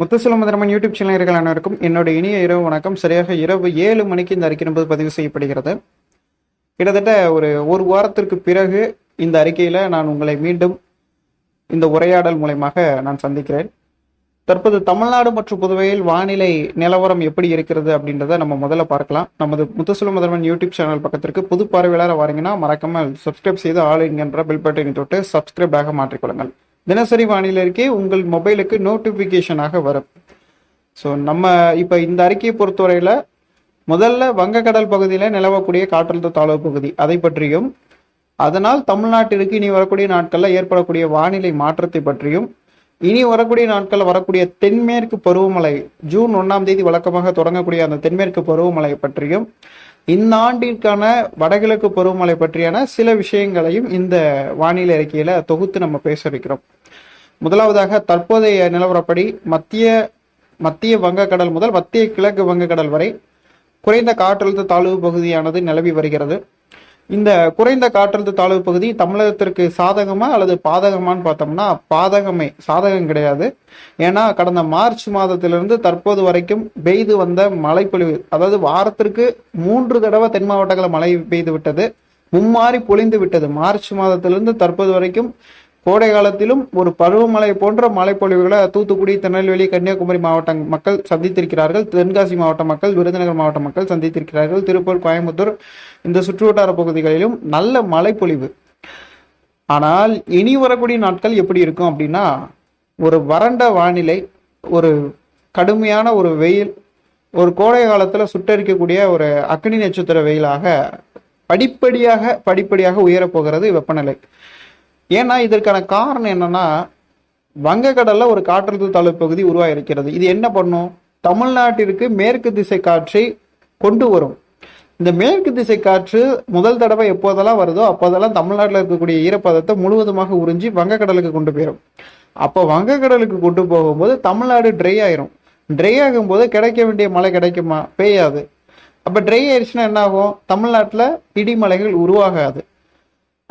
முத்துசுலமுதரமன் YouTube சேனல்கள் அனைவருக்கும் என்னோட இனிய இரவு வணக்கம். சரியாக இரவு ஏழு மணிக்கு இந்த அறிக்கை என்பது பதிவு செய்யப்படுகிறது. கிட்டத்தட்ட ஒரு ஒரு வாரத்திற்கு பிறகு இந்த அறிக்கையில நான் உங்களை மீண்டும் இந்த உரையாடல் மூலயமாக நான் சந்திக்கிறேன். தற்போது தமிழ்நாடு மற்றும் புதுவையில் வானிலை நிலவரம் எப்படி இருக்கிறது அப்படின்றத நம்ம முதல்ல பார்க்கலாம். நமது முத்துசுல முதல்வன் யூடியூப் சேனல் பக்கத்திற்கு புது பார்வையாளர் வாரீங்கன்னா மறக்காமல் சப்ஸ்கிரைப் செய்து ஆல் என்கின்ற பில் பட்டனை தொட்டு சப்ஸ்கிரைப் ஆக மாற்றிக்கொள்ளுங்கள். தினசரி வானிலை உங்கள் மொபைலுக்கு நோட்டிஃபிகேஷனாக வரும். ஸோ நம்ம இப்போ இந்த அறிக்கையை பொறுத்தவரையில் முதல்ல வங்கக்கடல் பகுதியில் நிலவக்கூடிய காற்றழுத்த தாழ்வு பகுதி அதை பற்றியும் அதனால் தமிழ்நாட்டிற்கு இனி வரக்கூடிய நாட்களில் ஏற்படக்கூடிய வானிலை மாற்றத்தை பற்றியும் இனி வரக்கூடிய நாட்களில் வரக்கூடிய தென்மேற்கு பருவமழை ஜூன் ஒன்றாம் தேதி வழக்கமாக தொடங்கக்கூடிய அந்த தென்மேற்கு பருவமழை பற்றியும் இந்த ஆண்டிற்கான வடகிழக்கு பருவமழை பற்றியான சில விஷயங்களையும் இந்த வானிலை அறிக்கையில தொகுத்து நம்ம பேச வைக்கிறோம். முதலாவதாக தற்போதைய நிலவரப்படி மத்திய மத்திய வங்கக்கடல் முதல் மத்திய கிழக்கு வங்கக்கடல் வரை குறைந்த காற்றழுத்த தாழ்வு பகுதியானது நிலவி வருகிறது. இந்த குறைந்த காற்றழுத்த தாழ்வு பகுதி தமிழகத்திற்கு சாதகமா அல்லது பாதகமான்னு பார்த்தோம்னா பாதகமே சாதகம் கிடையாது. ஏன்னா கடந்த மார்ச் மாதத்திலிருந்து தற்போது வரைக்கும் பெய்து வந்த மழைப்பொழிவு அதாவது வாரத்திற்கு மூன்று தடவை தென் மாவட்டங்களில் மழை பெய்து விட்டது. மும்மாறி பொழிந்து விட்டது. மார்ச் மாதத்திலிருந்து தற்போது வரைக்கும் கோடை காலத்திலும் ஒரு பருவமழை போன்ற மழைப்பொழிவுகளை தூத்துக்குடி திருநெல்வேலி கன்னியாகுமரி மாவட்ட மக்கள் சந்தித்திருக்கிறார்கள். தென்காசி மாவட்ட மக்கள் விருதுநகர் மாவட்ட மக்கள் சந்தித்திருக்கிறார்கள். திருப்பூர் கோயம்புத்தூர் இந்த சுற்றுவட்டார பகுதிகளிலும் நல்ல மழைப்பொழிவு. ஆனால் இனி வரக்கூடிய நாட்கள் எப்படி இருக்கும் அப்படின்னா ஒரு வறண்ட வானிலை ஒரு கடுமையான ஒரு வெயில் ஒரு கோடை காலத்தில் சுட்டரிக்கக்கூடிய ஒரு அக்னி நட்சத்திர வெயிலாக படிப்படியாக படிப்படியாக உயரப்போகிறது வெப்பநிலை. ஏன்னா இதற்கான காரணம் என்னன்னா வங்கக்கடல்ல ஒரு காற்றழுத்த தாழ்வு பகுதி உருவாகிருக்கிறது இது என்ன பண்ணும்? தமிழ்நாட்டிற்கு மேற்கு திசை காற்றை கொண்டு வரும். இந்த மேற்கு திசை காற்று முதல் தடவை எப்போதெல்லாம் வருதோ அப்போதெல்லாம் தமிழ்நாட்டில் இருக்கக்கூடிய ஈரப்பதத்தை முழுவதுமாக உறிஞ்சி வங்கக்கடலுக்கு கொண்டு போயிடும் அப்போ வங்கக்கடலுக்கு கொண்டு போகும்போது தமிழ்நாடு ட்ரை ஆயிரும். ட்ரை ஆகும்போது கிடைக்க வேண்டிய மழை கிடைக்குமா? பெய்யாது. அப்போ ட்ரை ஆயிடுச்சுன்னா என்ன ஆகும்? தமிழ்நாட்டில் இடிமலைகள் உருவாகாது.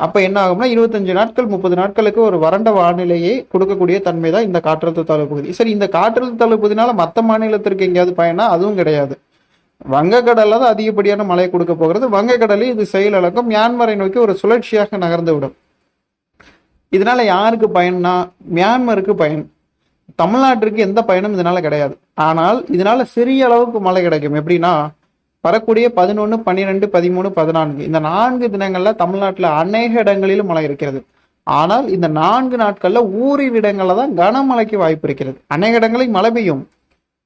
அப்போ என்ன ஆகும்னா இருபத்தஞ்சு நாட்கள் முப்பது நாட்களுக்கு ஒரு வறண்ட வானிலையை கொடுக்கக்கூடிய தன்மை தான் இந்த காற்றழுத்த தாழ்வு பகுதி. சரி இந்த காற்றழுத்த தாழ்வு பகுதினால மற்ற மாநிலத்திற்கு எங்கேயாவது பயனா? அதுவும் கிடையாது. வங்கக்கடலில் தான் அதிகப்படியான மழை கொடுக்க போகிறது. வங்கக்கடலில் இது செயலிழக்கும் மியான்மரை நோக்கி ஒரு சுழற்சியாக நகர்ந்து விடும். இதனால யாருக்கு பயன்னா? மியான்மருக்கு பயன். தமிழ்நாட்டிற்கு எந்த பயனும் இதனால கிடையாது. ஆனால் இதனால சிறிய அளவுக்கு மழை கிடைக்கும். எப்படின்னா வரக்கூடிய பதினொன்று பன்னிரெண்டு பதிமூணு பதினான்கு. இந்த நான்கு தினங்களில் தமிழ்நாட்டில் அநேக இடங்களிலும் மழை இருக்கிறது. ஆனால் இந்த நான்கு நாட்களில் ஊரில் இடங்களில் தான் கனமழைக்கு வாய்ப்பு இருக்கிறது. அநேக இடங்களில் மழை பெய்யும்.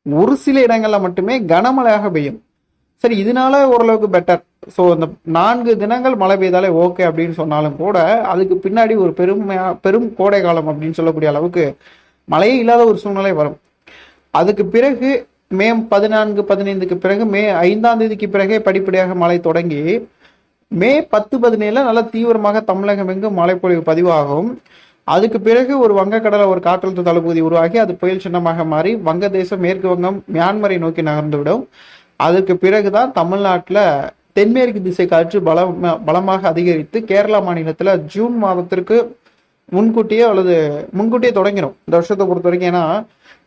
ஒரு சில இடங்களில் மட்டுமே கனமழையாக பெய்யும். சரி இதனால ஓரளவுக்கு பெட்டர் ஸோ இந்த நான்கு தினங்கள் மழை பெய்தாலே ஓகே அப்படின்னு சொன்னாலும் கூட அதுக்கு பின்னாடி ஒரு பெருமையா பெரும் கோடை காலம் அப்படின்னு சொல்லக்கூடிய அளவுக்கு மழையே இல்லாத ஒரு சூழ்நிலை வரும். அதுக்கு பிறகு மே பதினான்கு பதினைந்துக்கு பிறகு மே ஐந்தாம் தேதிக்கு பிறகே படிப்படியாக மழை தொடங்கி மே பத்து பதினேழுல நல்ல தீவிரமாக தமிழகம் எங்கும் மழைப்பொழிவு பதிவாகும். அதுக்கு பிறகு ஒரு வங்கக்கடலை ஒரு காற்றழுத்த தளபதி உருவாகி அது புயல் சின்னமாக மாறி வங்கதேசம் மேற்கு வங்கம் மியான்மரை நோக்கி நகர்ந்துவிடும் அதுக்கு பிறகுதான் தமிழ்நாட்டில் தென்மேற்கு திசை காற்று பலம் பலமாக அதிகரித்து கேரளா மாநிலத்தில் ஜூன் மாதத்திற்கு முன்கூட்டியே அல்லது முன்கூட்டியே தொடங்கிடும் இந்த வருஷத்தை பொறுத்த வரைக்கும் ஏன்னா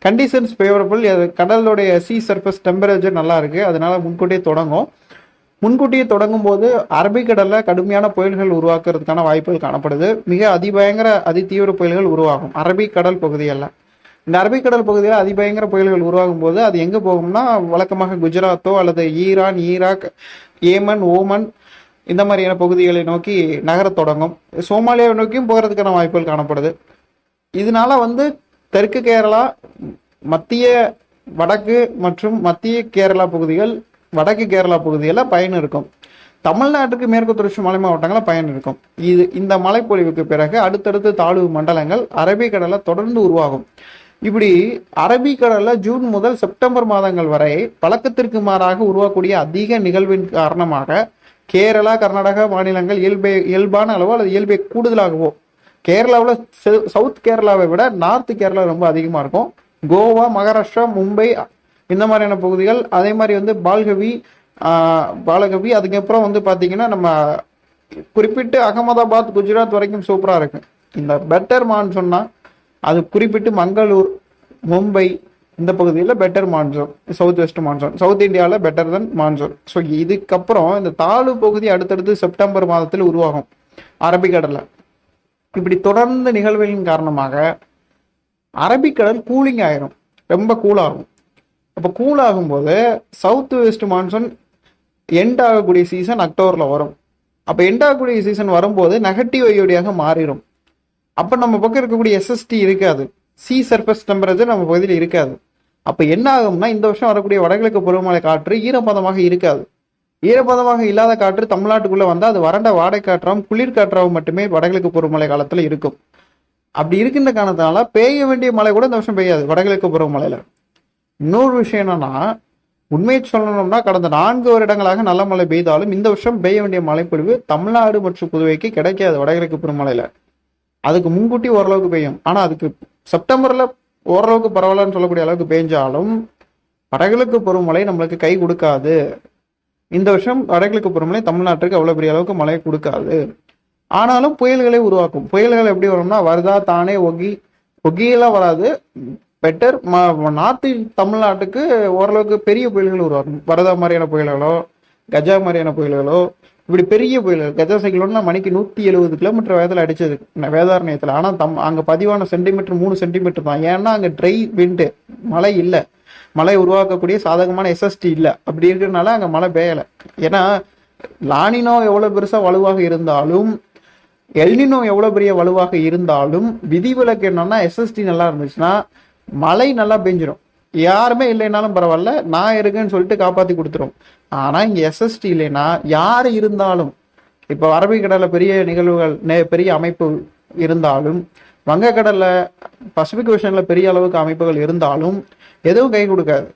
கண்டிஷன்ஸ் ஃபேவரபிள் கடலுடைய சி சர்ஃபஸ் டெம்பரேச்சர் நல்லா இருக்கு அதனால முன்கூட்டியே தொடங்கும். முன்கூட்டியே தொடங்கும் போது அரபிக்கடலில் கடுமையான புயல்கள் உருவாக்குறதுக்கான வாய்ப்புகள் காணப்படுது. மிக அதிபயங்கர அதிதீவிர புயல்கள் உருவாகும். அரபிக்கடல் பகுதியெல்லாம் இந்த அரபிக்கடல் பகுதியில் அதிபயங்கர புயல்கள் உருவாகும் போது அது எங்கே போகும்னா வழக்கமாக குஜராத்தோ அல்லது ஈரான் ஈராக் ஏமன் ஓமன் இந்த மாதிரியான பகுதிகளை நோக்கி நகரத் தொடங்கும். சோமாலியாவை நோக்கியும் போகிறதுக்கான வாய்ப்புகள் காணப்படுது. இதனால வந்து தெற்கு கேரளா மத்திய வடக்கு மற்றும் மத்திய கேரளா பகுதிகள் வடக்கு கேரளா பகுதிகளில் பயன் இருக்கும். தமிழ்நாட்டுக்கு மேற்கு தொடர்ச்சி மலை மாவட்டங்களில் பயன் இருக்கும். இது இந்த மழைப்பொழிவுக்கு பிறகு அடுத்தடுத்து தாழ்வு மண்டலங்கள் அரபிக்கடலில் தொடர்ந்து உருவாகும். இப்படி அரபிக்கடலில் ஜூன் முதல் செப்டம்பர் மாதங்கள் வரை பழக்கத்திற்கு மாறாக உருவாக்கக்கூடிய அதிக நிகழ்வின் காரணமாக கேரளா கர்நாடகா மாநிலங்கள் இயல்பே இயல்பான அளவோ அல்லது இயல்பை கூடுதலாகவோ கேரளாவில் சவுத் கேரளாவை விட நார்த் கேரளா ரொம்ப அதிகமாக இருக்கும். கோவா மகாராஷ்டிரா மும்பை இந்த மாதிரியான பகுதிகள். அதே மாதிரி வந்து பால்கவி பாலகவி. அதுக்கப்புறம் வந்து பார்த்தீங்கன்னா நம்ம குறிப்பிட்டு அகமதாபாத் குஜராத் வரைக்கும் சூப்பராக இருக்கும் இந்த பெட்டர் மான் சொன்னால் அது குறிப்பிட்டு மங்களூர் மும்பை இந்த பகுதியில் better monsoon south west monsoon south இந்தியாவில் பெட்டர் தன் மான்சூன் ஸோ இதுக்கப்புறம் இந்த தாழ்வு பகுதி அடுத்தடுத்து செப்டம்பர் மாதத்தில் உருவாகும். அரபிக்கடலில். இப்படி தொடர்ந்த நிகழ்வுகளின் காரணமாக அரபிக்கடல் கூலிங் ஆயிரும். ரொம்ப கூலாகும். அப்போ கூல் ஆகும்போது சவுத் வெஸ்ட் மான்சூன் எண்ட் ஆகக்கூடிய சீசன் அக்டோபரில் வரும். அப்போ எண்ட் ஆகக்கூடிய சீசன் வரும்போது நெகட்டிவ் ஐயோடியாக மாறிடும் அப்போ நம்ம பக்கம் இருக்கக்கூடிய எஸ்எஸ்டி இருக்காது. சி சர்ஃபஸ் டெம்பரேச்சர் நம்ம பகுதியில் இருக்காது. அப்போ என்ன ஆகும்னா இந்த வருஷம் வரக்கூடிய வடகிழக்கு பருவமழை காற்று ஈரப்பதமாக இருக்காது. ஈரப்பதமாக இல்லாத காற்று தமிழ்நாட்டுக்குள்ளே வந்தால் அது வறண்ட வாடை காற்றாகவும் குளிர் காற்றாகவும் மட்டுமே வடகிழக்கு பருவமழை காலத்தில் இருக்கும். அப்படி இருக்கின்ற காரணத்தினால பெய்ய வேண்டிய மழை கூட இந்த வருஷம் பெய்யாது வடகிழக்கு பருவமழையில். இன்னொரு விஷயம் என்னன்னா உண்மையை சொல்லணும்னா கடந்த நான்கு வருடங்களாக நல்ல மழை பெய்தாலும் இந்த வருஷம் பெய்ய வேண்டிய மழைப்பொழிவு தமிழ்நாடு மற்றும் புதுவைக்கு கிடைக்காது வடகிழக்கு பருவமழையில. அதுக்கு முன்கூட்டி ஓரளவுக்கு பெய்யும். ஆனால் அதுக்கு செப்டம்பர்ல ஓரளவுக்கு பரவாயில்லன்னு சொல்லக்கூடிய அளவுக்கு பெய்ஞ்சாலும் வடகிழக்கு பருவமழை நம்மளுக்கு கை கொடுக்காது. இந்த வருஷம் வடகிழக்கு பருவமழை தமிழ்நாட்டுக்கு அவ்வளோ பெரிய அளவுக்கு மழை கொடுக்காது. ஆனாலும் புயல்களை உருவாக்கும். புயல்கள் எப்படி வரும்னா வருதா தானே ஒகி. ஒகியெல்லாம் வராது. பெட்டர் நார்த்து தமிழ்நாட்டுக்கு ஓரளவுக்கு பெரிய புயல்கள் உருவாகும். வரதா மாதிரியான புயல்களோ கஜா மாதிரியான புயல்களோ இப்படி பெரிய புயல்கள் கஜா சைக்கிளோன்னா மணிக்கு நூற்றி எழுபது கிலோமீட்டர் வேதத்தில் அடிச்சது வேதாரண்யத்தில். ஆனால் தம் அங்கே பதிவான சென்டிமீட்டர் மூணு சென்டிமீட்டர் தான். ஏன்னா அங்கே ட்ரை விண்டு மழை இல்லை. மழை உருவாக்கக்கூடிய சாதகமான எஸ்எஸ்டி இல்லை. அப்படி இருக்கிறதுனால அங்கே மழை பெய்யலை. ஏன்னா லானினோ எவ்வளோ பெருசாக வலுவாக இருந்தாலும் எல்னினோ எவ்வளோ பெரிய வலுவாக இருந்தாலும் விதிவிலக்கு என்னன்னா எஸ்எஸ்டி நல்லா இருந்துச்சுன்னா மழை நல்லா பெஞ்சிடும் யாருமே இல்லைனாலும் பரவாயில்ல நான் இருக்கேன்னு சொல்லிட்டு காப்பாற்றி கொடுத்துரும். ஆனால் இங்கே எஸ்எஸ்டி இல்லைன்னா யார் இருந்தாலும் இப்போ அரபிக்கடலில் பெரிய நிகழ்வுகள் நெ- பெரிய அமைப்பு இருந்தாலும் வங்கக்கடலில் பசிபிக் ஓஷனில் பெரிய அளவுக்கு அமைப்புகள் இருந்தாலும் எதுவும் கை கொடுக்காது.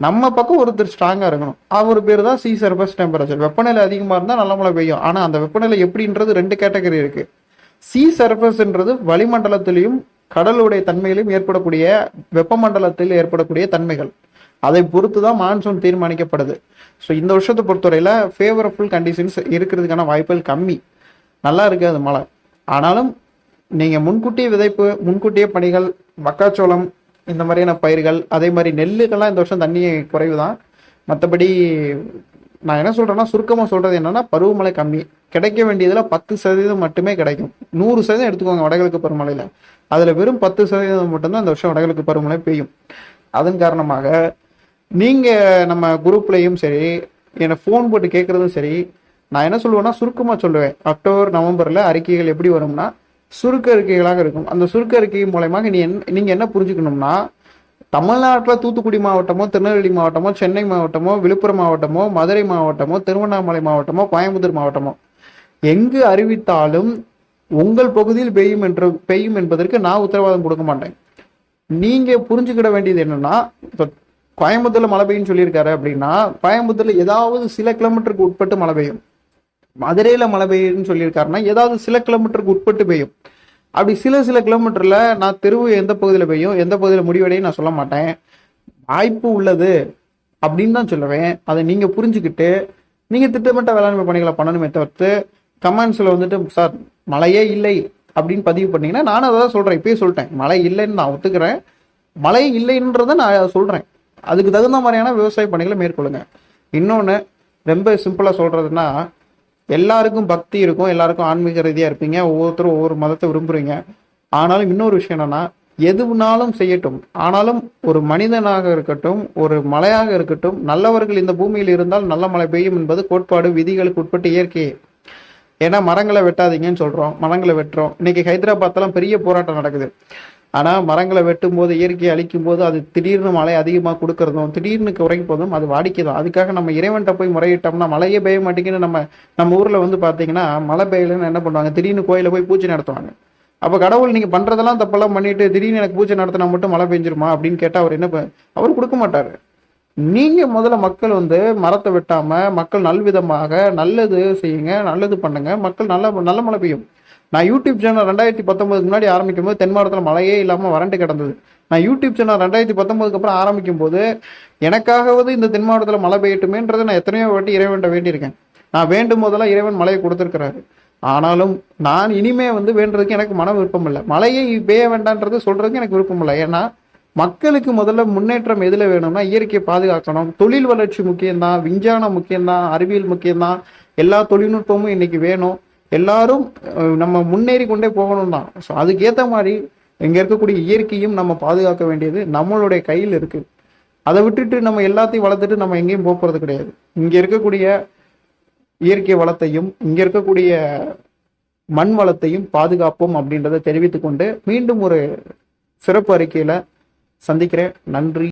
நம்ம பக்கம் ஒருத்தர் ஸ்ட்ராங்காக இருக்கணும். அவர் பேர் தான் சி சர்ஃபஸ் டெம்பரேச்சர் வெப்பநிலை அதிகமாக இருந்தால் நல்ல மழை பெய்யும். ஆனால் அந்த வெப்பநிலை எப்படின்றது ரெண்டு கேட்டகரி இருக்கு. சி சர்ஃபஸ்ன்றது வளிமண்டலத்திலையும் கடலுடைய தன்மையிலும் ஏற்படக்கூடிய வெப்பமண்டலத்தில் ஏற்படக்கூடிய தன்மைகள். அதை பொறுத்து தான் மான்சூன் தீர்மானிக்கப்படுது. ஸோ இந்த வருஷத்தை பொறுத்தவரையில் ஃபேவரபுள் கண்டிஷன்ஸ் இருக்கிறதுக்கான வாய்ப்புகள் கம்மி. நல்லா இருக்காது மழை. ஆனாலும் நீங்கள் முன்கூட்டியே விதைப்பு முன்கூட்டியே பணிகள் மக்காச்சோளம் இந்த மாதிரியான பயிர்கள் அதே மாதிரி நெல்லுக்கெல்லாம் இந்த வருஷம் தண்ணி குறைவு தான் மற்றபடி நான் என்ன சொல்கிறேன்னா சுருக்கமாக சொல்கிறது என்னென்னா பருவமழை கம்மி. கிடைக்க வேண்டியதில் பத்து சதவீதம் மட்டுமே கிடைக்கும். நூறு சதவீதம் எடுத்துக்கோங்க வடகிழக்கு பருவமழையில். அதில் வெறும் பத்து சதவீதம் மட்டும்தான் இந்த வருஷம் வடகிழக்கு பருவமழை பெய்யும். அதன் காரணமாக நீங்கள் நம்ம குரூப்லேயும் சரி என்னை ஃபோன் போட்டு கேட்குறதும் சரி நான் என்ன சொல்லுவேன்னா சுருக்கமாக சொல்லுவேன். அக்டோபர் நவம்பரில் அறிக்கைகள் எப்படி வரும்னா சுருக்க அறிக்கைகளாக இருக்கும். அந்த சுருக்க அறிக்கை மூலயமாக நீ என் நீங்கள் என்ன புரிஞ்சுக்கணும்னா தமிழ்நாட்டில் தூத்துக்குடி மாவட்டமோ திருநெல்வேலி மாவட்டமோ சென்னை மாவட்டமோ விழுப்புரம் மாவட்டமோ மதுரை மாவட்டமோ திருவண்ணாமலை மாவட்டமோ கோயம்புத்தூர் மாவட்டமோ எங்கு அறிவித்தாலும் உங்கள் பகுதியில் பெய்யும் என்று பெய்யும் என்பதற்கு நான் உத்தரவாதம் கொடுக்க மாட்டேன். நீங்கள் புரிஞ்சுக்கிட வேண்டியது என்னன்னா இப்போ கோயம்புத்தூரில் மழை பெய்யும் சொல்லியிருக்காரு அப்படின்னா கோயம்புத்தூரில் ஏதாவது சில கிலோமீட்டருக்கு உட்பட்டு மழை பெய்யும். மதுரையில் மழை பெய்யுன்னு சொல்லியிருக்காருன்னா ஏதாவது சில கிலோமீட்டருக்கு உட்பட்டு பெய்யும். அப்படி சில சில கிலோமீட்டரில் நான் தெருவு எந்த பகுதியில் பெய்யும் எந்த பகுதியில் முடிவடையும் நான் சொல்ல மாட்டேன். வாய்ப்பு உள்ளது அப்படின்னு தான் சொல்லுவேன். அதை நீங்கள் புரிஞ்சுக்கிட்டு நீங்கள் திட்டமிட்ட வேளாண்மை பணிகளை பண்ணணுமே தவிர்த்து கமெண்ட்ஸில் வந்துட்டு சார் மழையே இல்லை அப்படின்னு பதிவு பண்ணீங்கன்னா நானும் அதை தான் சொல்கிறேன் இப்பயே சொல்லிட்டேன். மழை இல்லைன்னு நான் ஒத்துக்கிறேன். மழை இல்லைன்றதை நான் சொல்கிறேன் அதுக்கு தகுந்த மாதிரியான விவசாய பணிகளை மேற்கொள்ளுங்க. இன்னொன்று ரொம்ப சிம்பிளாக சொல்கிறதுனா எல்லாருக்கும் பக்தி இருக்கும் எல்லாருக்கும் ஆன்மீக ரீதியாக இருப்பீங்க ஒவ்வொருத்தரும் ஒவ்வொரு மதத்தை விரும்புறீங்க. ஆனாலும் இன்னொரு விஷயம் என்னன்னா எதுனாலும் செய்யட்டும். ஆனாலும் ஒரு மனிதனாக இருக்கட்டும் ஒரு மலையாக இருக்கட்டும் நல்லவர்கள் இந்த பூமியில் இருந்தால் நல்ல மழை பெய்யும் என்பது கோட்பாடு விதிகளுக்கு உட்பட்டு இயற்கையே. ஏன்னா மரங்களை வெட்டாதீங்கன்னு சொல்றோம் மரங்களை வெட்டுறோம். இன்னைக்கு ஹைதராபாத்லாம் பெரிய போராட்டம் நடக்குது. ஆனால் மரங்களை வெட்டும் போது இயற்கையை அழிக்கும் போது அது திடீர்னு மழை அதிகமாக கொடுக்கறதும் திடீர்னு குறைக்கும் போதும் அது வாடிக்கை தான் அதுக்காக நம்ம இறைவன்கிட்ட போய் முறையிட்டோம்னா மழையே பெய்ய மாட்டேங்குன்னு நம்ம நம்ம ஊரில் வந்து பார்த்தீங்கன்னா மழை பெய்யலன்னு என்ன பண்ணுவாங்க? திடீர்னு கோயிலில் போய் பூஜை நடத்துவாங்க. அப்போ கடவுள் நீங்கள் பண்ணுறதெல்லாம் தப்பெல்லாம் பண்ணிட்டு திடீர்னு எனக்கு பூஜை நடத்தினா மட்டும் மழை பெஞ்சிருமா? அப்படின்னு கேட்டா அவர் என்ன அவர் கொடுக்க மாட்டார். நீங்கள் முதல்ல மக்கள் வந்து மரத்தை வெட்டாமல் மக்கள் நல்விதமாக நல்லது செய்யுங்க நல்லது பண்ணுங்க மக்கள் நல்ல நல்ல மழை பெய்யும். நான் யூடியூப் சேனல் ரெண்டாயிரத்தி பத்தொன்பதுக்கு முன்னாடி ஆரம்பிக்கும் போது தென் மாவட்டத்தில் மழையே இல்லாமல் வறண்டு கிடந்தது. நான் யூடியூப் சேனல் ரெண்டாயிரத்தி பத்தொன்பதுக்கு அப்புறம் ஆரம்பிக்கும் போது எனக்காகவது இந்த தென் மாவட்டத்தில் மழை பெய்யட்டுமேன்றதை நான் எத்தனையோ வாட்டி இறைவன்ட்ட வேண்டியிருக்கேன். நான் வேண்டும் போதெல்லாம் இறைவன் மழையை கொடுத்துருக்கிறாரு. ஆனாலும் நான் இனிமே வந்து வேண்டுறதுக்கு எனக்கு மன விருப்பம் இல்லை. மழையை பெய்ய வேண்டான்றது சொல்றதுக்கு எனக்கு விருப்பம் இல்லை. ஏன்னா மக்களுக்கு முதல்ல முன்னேற்றம் எதில் வேணும்னா இயற்கையை பாதுகாக்கணும். தொழில் வளர்ச்சி முக்கியம்தான் விஞ்ஞானம் முக்கியம்தான் அறிவியல் முக்கியம்தான். எல்லா தொழில்நுட்பமும் இன்னைக்கு வேணும். எல்லாரும் நம்ம முன்னேறி கொண்டே போகணும் தான் ஸோ அதுக்கேற்ற மாதிரி இங்கே இருக்கக்கூடிய இயற்கையும் நம்ம பாதுகாக்க வேண்டியது நம்மளுடைய கையில் இருக்குது அதை விட்டுட்டு நம்ம எல்லாத்தையும் வளர்த்துட்டு நம்ம எங்கேயும் போகிறது கிடையாது. இங்கே இருக்கக்கூடிய இயற்கை வளத்தையும் இங்கே இருக்கக்கூடிய மண் வளத்தையும் பாதுகாப்போம் அப்படின்றத தெரிவித்துக்கொண்டு மீண்டும் ஒரு சிறப்பு அறிக்கையில் சந்திக்கிறேன். நன்றி.